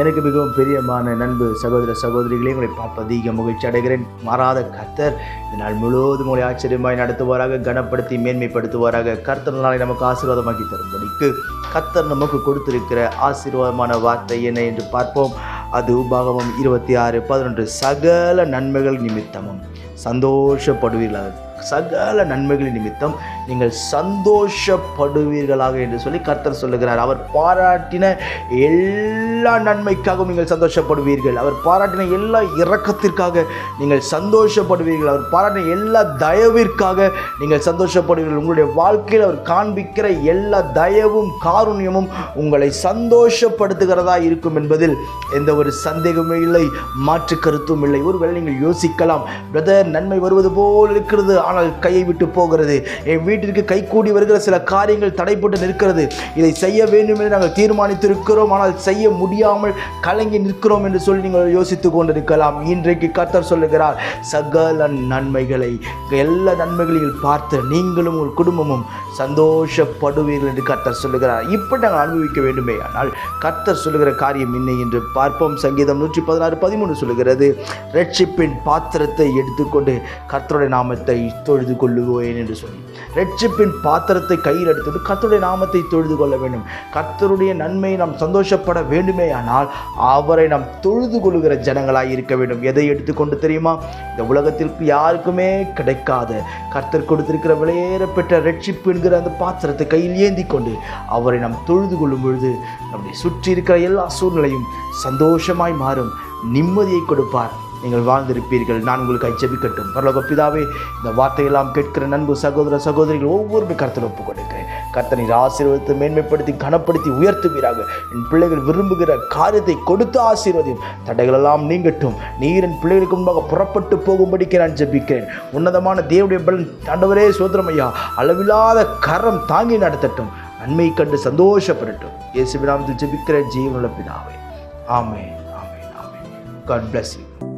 எனக்கு மிகவும் பிரியமான நண்பு சகோதர சகோதரிகளே உங்களை பார்த்து அதிக மகிழ்ச்சி அடைகிறேன். மாறாத கர்த்தர் இந்த நாள் முழுவதும் உங்களை ஆச்சரியமாய் நடத்துவாராக கனப்படுத்தி மேன்மைப்படுத்துவாராக. கர்த்தர் நாளை நமக்கு ஆசீர்வாதமாக்கி தரும்படிக்கு கர்த்தர் நமக்கு கொடுத்திருக்கிற ஆசீர்வாதமான வார்த்தை என்ன என்று பார்ப்போம். அது உபாகமம் இருபத்தி ஆறு பதினொன்று. சகல நன்மைகள் நிமித்தமும். சந்தோஷப்படுவீர்களாக. சகல நன்மைகளின் நிமித்தம் நீங்கள் சந்தோஷப்படுவீர்களாக என்று சொல்லி கர்த்தர் சொல்லுகிறார். அவர் பாராட்டின எல்லா நன்மைக்காகவும் நீங்கள் சந்தோஷப்படுவீர்கள். அவர் பாராட்டின எல்லா இரக்கத்திற்காக நீங்கள் சந்தோஷப்படுவீர்கள். அவர் பாராட்டின எல்லா தயவிற்காக நீங்கள் சந்தோஷப்படுவீர்கள். உங்களுடைய வாழ்க்கையில் அவர் காண்பிக்கிற எல்லா தயவும் காருண்யமும் உங்களை சந்தோஷப்படுத்துகிறதா இருக்கும் என்பதில் எந்த ஒரு சந்தேகமே இல்லை மாற்று கருத்தும் இல்லை. ஒருவேளை நீங்கள் யோசிக்கலாம் பிரதர் நன்மை வருவது போல் இருக்கிறது. ஆனால் கையை விட்டு போகிறது. என் வீட்டிற்கு கைகூடி வருகிற சில காரியங்கள் தடைப்பட்டு நிற்கிறது. இதை செய்ய வேண்டும் என்று நாங்கள் தீர்மானித்திருக்கிறோம். ஆனால் செய்ய முடியாமல் கலங்கி நிற்கிறோம் என்று சொல்லி நீங்கள் யோசித்து கொண்டிருக்கலாம். இன்றைக்கு கர்த்தர் சொல்லுகிறார் சகல நன்மைகளை எல்லா நன்மைகளையும் பார்த்து நீங்களும் உங்கள் குடும்பமும் சந்தோஷப்படுவீர்கள் என்று கர்த்தர் சொல்லுகிறார். இப்படி நாங்கள் அனுபவிக்க வேண்டுமே. ஆனால் கர்த்தர் சொல்லுகிற காரியம் என்ன என்று பார்ப்போம். சங்கீதம் நூற்றி பதினாறு பதிமூணு சொல்லுகிறது ரட்சிப்பின் பாத்திரத்தை எடுத்து எடுத்துக்கொண்டு கர்த்தருடைய நாமத்தை தொழுது கொள்ளுவேன் என்று சொல்லி. ரட்சிப்பின் பாத்திரத்தை கையில் எடுத்துட்டு கர்த்தருடைய நாமத்தை தொழுது கொள்ள வேண்டும். கர்த்தருடைய நன்மையை நாம் சந்தோஷப்பட வேண்டுமே ஆனால் அவரை நாம் தொழுது கொள்கிற ஜனங்களாய் இருக்க வேண்டும். எதை எடுத்துக்கொண்டு தெரியுமா? இந்த உலகத்திற்கு யாருக்குமே கிடைக்காத கர்த்தர் கொடுத்திருக்கிற விலையேறப்பெற்ற ரட்சிப்பு என்கிற அந்த பாத்திரத்தை கையில் ஏந்தி கொண்டு அவரை நாம் தொழுது கொள்ளும் பொழுது நம்முடைய சுற்றி இருக்கிற எல்லா சூழ்நிலையும் சந்தோஷமாய் மாறும். நிம்மதியை கொடுப்பார். நீங்கள் வாழ்ந்திருப்பீர்கள். நான் உங்களுக்கு ஜெபிக்கட்டும் பரலோக பிதாவே இந்த வார்த்தையெல்லாம் கேட்கிற நண்பு சகோதர சகோதரிகள் ஒவ்வொருமே கருத்தில் ஒப்புக் கொடுக்கிறேன். கர்த்தனை ஆசீர்வதித்து மேன்மைப்படுத்தி கனப்படுத்தி உயர்த்துவீராக. என் பிள்ளைகள் விரும்புகிற காரியத்தை கொடுத்து ஆசீர்வதியும். தடைகளெல்லாம் நீங்கட்டும். நீர் என் பிள்ளைகளுக்கு முன்பாக புறப்பட்டு போகும்படிக்கு நான் ஜெபிக்கிறேன். உன்னதமான தேவடைய பலன் தண்டவரே சோதரமையா. ஐயா அளவில்லாத கரம் தாங்கி நடத்தட்டும். நன்மை கண்டு சந்தோஷப்படட்டும். இயேசு நாமத்தில் ஜெபிக்கிற ஜீவனுள்ள பிதாவே. ஆமே ஆமே ஆமே காட் பிளஸ் யூ